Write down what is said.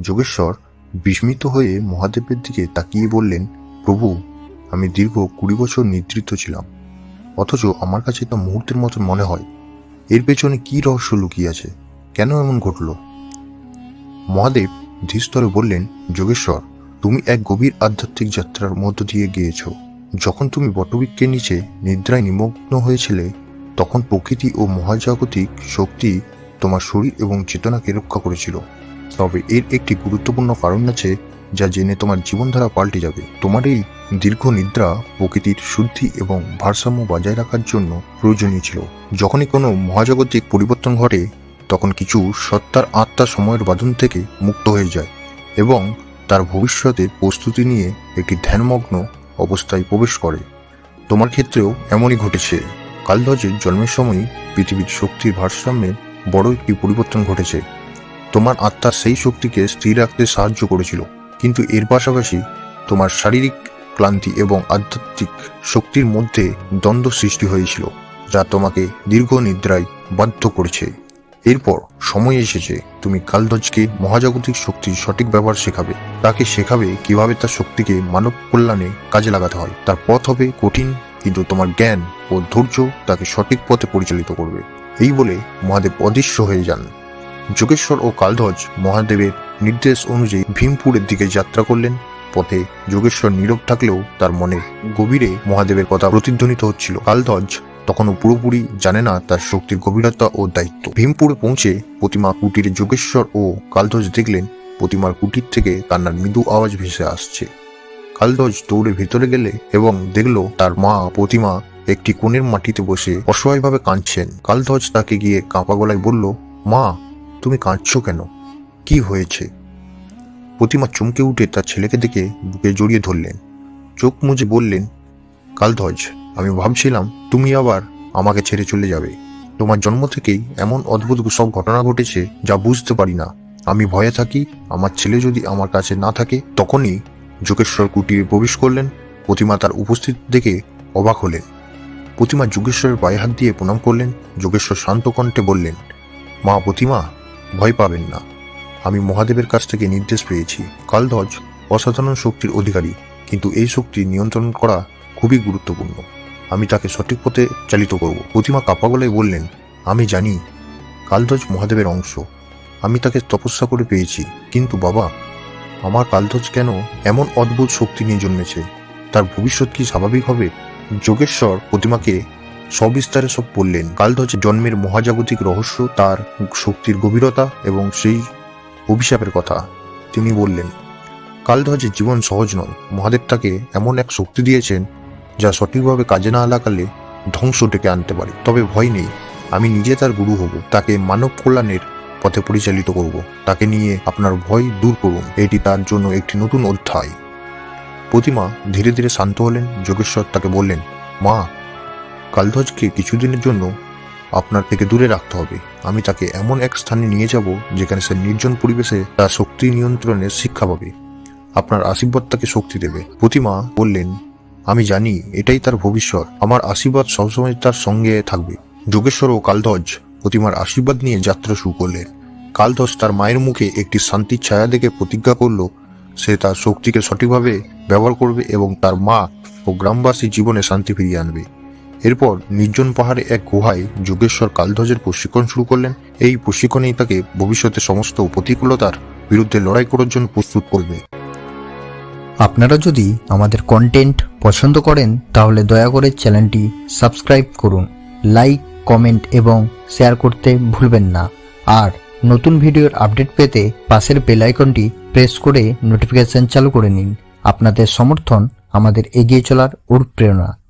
যোগেশ্বর বিস্মিত হয়ে মহাদেবের দিকে তাকিয়ে বললেন, প্রভু, আমি দীর্ঘ কুড়ি বছর নিদ্রিত ছিলাম। অথচ আমার কাছে তা মুহূর্তের মতন মনে হয়। এর পেছনে কি রহস্য লুকিয়ে আছে? কেন এমন ঘটল? মহাদেব ধীস্তরে বললেন, যোগেশ্বর, তুমি এক গভীর আধ্যাত্মিক যাত্রার মধ্য দিয়ে গিয়েছ। যখন তুমি বটবৃক্ষের নিচে নিদ্রায় নিমগ্ন হয়েছিলে, তখন প্রকৃতি ও মহাজাগতিক শক্তি তোমার শরীর এবং চেতনাকে রক্ষা করেছিল। তবে এর একটি গুরুত্বপূর্ণ কারণ আছে যা জেনে তোমার জীবনধারা পাল্টে যাবে। তোমার এই দীর্ঘ নিদ্রা প্রকৃতির শুদ্ধি এবং ভারসাম্য বজায় রাখার জন্য প্রয়োজনীয় ছিল। যখনই কোনো মহাজাগতিক পরিবর্তন ঘটে, তখন কিছু সত্তার আত্মা সময়ের বাঁধন থেকে মুক্ত হয়ে যায় এবং তার ভবিষ্যতের প্রস্তুতি নিয়ে একটি ধ্যানমগ্ন অবস্থায় প্রবেশ করে। তোমার ক্ষেত্রেও এমনই ঘটেছে। কালধ্বজের জন্মের সময়ই পৃথিবীর শক্তির ভারসাম্যের বড় একটি পরিবর্তন ঘটেছে। তোমার আত্মার সেই শক্তিকে স্থির রাখতে সাহায্য করেছিল। কিন্তু এর পাশাপাশি তোমার শারীরিক ক্লান্তি এবং আধ্যাত্মিক শক্তির মধ্যে দ্বন্দ্ব সৃষ্টি হয়েছিল, যা তোমাকে দীর্ঘ নিদ্রায় বাধ্য করেছে। এরপর সময় এসেছে, তুমি কালধ্বজকে মহাজাগতিক শক্তির সঠিক ব্যবহার শেখাবে। তাকে শেখাবে কীভাবে তার শক্তিকে মানব কল্যাণে কাজে লাগাতে হয়। তার পথ হবে কঠিন, কিন্তু তোমার জ্ঞান ও ধৈর্য তাকে সঠিক পথে পরিচালিত করবে। এই বলে মহাদেব অদৃশ্য হয়ে যান। যোগেশ্বর ও কালধ্বজ মহাদেবের নির্দেশ অনুযায়ী ভীমপুরের দিকে যাত্রা করলেন। পথে যোগেশ্বর নীরব থাকলেও তার মনে গভীরে মহাদেবের কথা প্রতিধ্বনিত হচ্ছিল। কালধ্বজ তখনও পুরোপুরি জানে না তার শক্তির গভীরতা ও দায়িত্ব। ভীমপুরে পৌঁছে প্রতিমা কুটিরে যোগেশ্বর ও কালধ্বজ দেখলেন, প্রতিমার কুটির থেকে কান্নার মৃদু আওয়াজ ভেসে আসছে। কালধ্বজ দৌড়ে ভেতরে গেলে এবং দেখল তার মা প্রতিমা একটি কোণের মাটিতে বসে অসহায়ভাবে কাঁদছেন। কালধ্বজ তাকে গিয়ে কাঁপা গলায় বলল, মা তুমি কাঁদছো কেন? কি হয়েছে? প্রতিমা চমকে উঠে তার ছেলেকে দেখে বুকে জড়িয়ে ধরলেন। চোখ মুজে বললেন কালধ্বজ আমি ভাবছিলাম তুমি আবার আমাকে ছেড়ে চলে যাবে। তোমার জন্ম থেকেই এমন অদ্ভুত সব ঘটনা ঘটেছে যা বুঝতে পারি না। আমি ভয়ে থাকি, আমার ছেলে যদি আমার কাছে না থাকে, তখনই যোগেশ্বর কুটিরে প্রবেশ করলেন। প্রতিমা তার উপস্থিত দেখে অবাক হলেন। প্রতিমা যোগেশ্বরের পায়ে হাত দিয়ে প্রণাম করলেন। যোগেশ্বর শান্ত কণ্ঠে বললেন, মা প্রতিমা ভয় পাবেন না। আমি মহাদেবের কাছ থেকে নির্দেশ পেয়েছি। কালধ্বজ অসাধারণ শক্তির অধিকারী, কিন্তু এই শক্তি নিয়ন্ত্রণ করা খুবই গুরুত্বপূর্ণ। আমি তাকে সঠিক পথে চালিত করব। প্রতিমা কাপা গলায় বললেন, আমি জানি, কালধ্বজ মহাদেবের অংশ। আমি তাকে তপস্যা করে পেয়েছি। কিন্তু বাবা, আমার কালধ্বজ কেন এমন অদ্ভুত শক্তি নিয়ে জন্মেছে? তার ভবিষ্যৎ কি স্বাভাবিক হবে? যোগেশ্বর প্রতিমাকে সবিস্তারে সব বললেন। কালধ্বজের জন্মের মহাজাগতিক রহস্য, তার শক্তির গভীরতা এবং সেই অভিশাপের কথা। তিনি বললেন, কালধ্বজের জীবন সহজ নয়। মহাদেব তাকে এমন এক শক্তি দিয়েছেন, যা সঠিকভাবে কাজে না লাগালে ধ্বংস ডেকে আনতে পারে। তবে ভয় নেই, আমি নিজে তার গুরু হব। তাকে মানব কল্যাণের পথে পরিচালিত করব। তাকে নিয়ে আপনার ভয় দূর করুন। এটি তার জন্য একটি নতুন অধ্যায়। প্রতিমা ধীরে ধীরে শান্ত হলেন। যোগেশ্বর তাকে বললেন, মা কালধ্বজকে কিছুদিনের জন্য আপনার থেকে দূরে রাখতে হবে। আমি তাকে এমন এক স্থানে নিয়ে যাব যেখানে সে নির্জন পরিবেশে তার শক্তি নিয়ন্ত্রণের শিক্ষা পাবে। আপনার আশীর্বাদ তাকে শক্তি দেবে। প্রতিমা বললেন, আমি জানি, এটাই তার ভবিষ্যৎ। আমার আশীর্বাদ সবসময় তার সঙ্গে থাকবে। যোগেশ্বর ও কালধ্বজ প্রতিমার আশীর্বাদ নিয়ে যাত্রা শুরু করলেন। কালধ্বজ তার মায়ের মুখে একটি শান্তির ছায়া দেখে প্রতিজ্ঞা করল, সে তার শক্তিকে সঠিকভাবে ব্যবহার করবে এবং তার মা ও গ্রামবাসী জীবনে শান্তি ফিরিয়ে আনবে। এরপর নির্জন পাহাড়ে এক গুহায় যোগেশ্বর কালধ্বজের প্রশিক্ষণ শুরু করলেন। এই প্রশিক্ষণেই তাকে ভবিষ্যতে সমস্ত প্রতিকূলতার বিরুদ্ধে লড়াই করার জন্য প্রস্তুত করবে। আপনারা যদি আমাদের কন্টেন্ট পছন্দ করেন, তাহলে দয়া করে চ্যানেলটি সাবস্ক্রাইব করুন লাইক কমেন্ট এবং শেয়ার করতে ভুলবেন না। আর নতুন ভিডিওর আপডেট পেতে পাশের বেল আইকনটি প্রেস করে নোটিফিকেশন চালু করে নিন। আপনাদের সমর্থন আমাদের এগিয়ে চলার অনুপ্রেরণা।